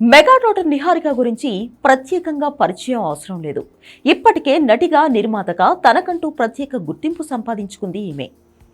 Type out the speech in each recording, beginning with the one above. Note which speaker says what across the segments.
Speaker 1: Mega daughter Niharika గురించి ప్రత్యేకంగా పరిచయం అవసరం లేదు. ఇప్పటికే నటిగా నిర్మాతగా తనకంటూ ప్రత్యేక గుర్తింపు సంపాదించుకుంది ఈమె.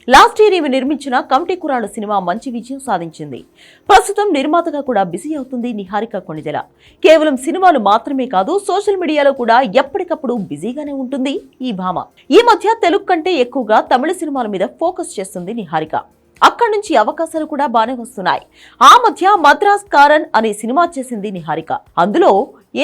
Speaker 1: లాస్ట్ ఇయర్ ఈమె నిర్మించిన కమిటీ కురాడు సినిమా మంచి విజయం సాధించింది. ప్రస్తుతం నిర్మాతగా కూడా బిజీ అవుతుంది నిహారిక కొణిదెల. కేవలం సినిమాలు మాత్రమే కాదు సోషల్ మీడియాలో కూడా ఎప్పటికప్పుడు బిజీగానే ఉంటుంది ఈ భామ. ఈ మధ్య తెలుగు కంటే ఎక్కువగా తమిళ సినిమాల మీద ఫోకస్ చేస్తుంది నిహారిక. అక్కడి నుంచి అవకాశాలు కూడా బాగానే వస్తున్నాయి. ఆ మధ్య మద్రాస్ కారన్ అనే సినిమా చేసింది నిహారిక. అందులో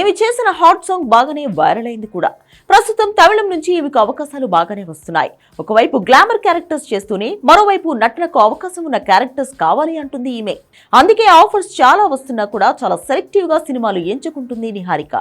Speaker 1: ఏమి చేసిన హాట్ సాంగ్ బాగానే వైరల్ అయింది కూడా. ప్రస్తుతం తమిళం నుంచి ఈమెకు అవకాశాలు బాగానే వస్తున్నాయి. ఒకవైపు గ్లామర్ క్యారెక్టర్స్ చేస్తూనే మరోవైపు నటనకు అవకాశం ఉన్న క్యారెక్టర్స్ కావాలి అంటుంది ఈమె. అందుకే ఆఫర్స్ చాలా వస్తున్నా కూడా చాలా సెలెక్టివ్గా సినిమాలు ఎంచుకుంటుంది నిహారిక.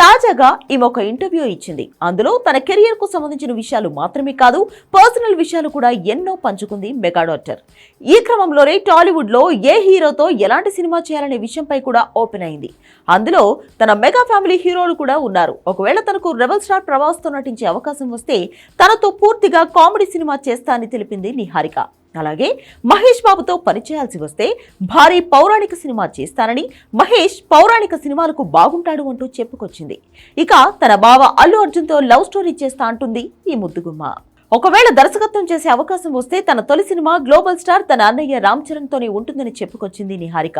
Speaker 1: తాజాగా ఈమె ఒక ఇంటర్వ్యూ ఇచ్చింది. అందులో తన కెరియర్కు సంబంధించిన విషయాలు మాత్రమే కాదు పర్సనల్ విషయాలు కూడా ఎన్నో పంచుకుంది మెగా డాక్టర్. ఈ క్రమంలోనే టాలీవుడ్లో ఏ హీరోతో ఎలాంటి సినిమా చేయాలనే విషయంపై కూడా ఓపెన్ అయింది. అందులో తన మెగా ఫ్యామిలీ హీరోలు కూడా ఉన్నారు. ఒకవేళ తనకు రెబల్ స్టార్ ప్రభాస్తో నటించే అవకాశం వస్తే తనతో పూర్తిగా కామెడీ సినిమా చేస్తా అని తెలిపింది నిహారిక. అలాగే మహేష్ బాబుతో పనిచేయాల్సి వస్తే భారీ పౌరాణిక సినిమా చేస్తానని మహేష్ పౌరాణిక సినిమాలకు బాగుంటాడు అంటూ చెప్పుకొచ్చింది. ఇక తన బావ అల్లు అర్జున్తో లవ్ స్టోరీ చేస్తా అంటుంది ఈ ముద్దుగుమ్మ. ఒకవేళ దర్శకత్వం చేసే అవకాశం వస్తే తన తొలి సినిమా గ్లోబల్ స్టార్ తన అన్నయ్య రామ్ చరణ్తోనే ఉంటుందని చెప్పుకొచ్చింది నిహారిక.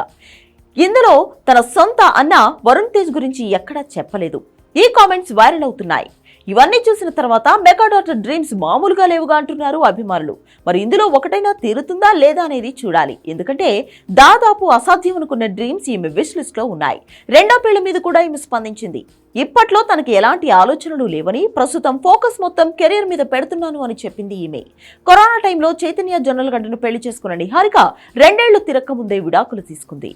Speaker 1: ఇందులో తన సొంత అన్న వరుణ్ తేజ్ గురించి ఎక్కడా చెప్పలేదు. ఈ కామెంట్స్ వైరల్ అవుతున్నాయి. ఇవన్నీ చూసిన తర్వాత మెగా డాటర్ డ్రీమ్స్ మామూలుగా లేవుగా అంటున్నారు అభిమానులు. మరి ఇందులో ఒకటైనా తీరుతుందా లేదా అనేది చూడాలి. ఎందుకంటే దాదాపు అసాధ్యం అనుకున్న డ్రీమ్స్ ఈమె విష్ లిస్ట్లో ఉన్నాయి. రెండో పెళ్ళి మీద కూడా ఈమె స్పందించింది. ఇప్పట్లో తనకి ఎలాంటి ఆలోచనలు లేవని ప్రస్తుతం ఫోకస్ మొత్తం కెరీర్ మీద పెడుతున్నాను అని చెప్పింది ఈమె. కరోనా టైంలో చైతన్య జొన్నలగడ్డను పెళ్ళి చేసుకున్న నిహారిక రెండేళ్ళు తిరక్క ముందే విడాకులు తీసుకుంది.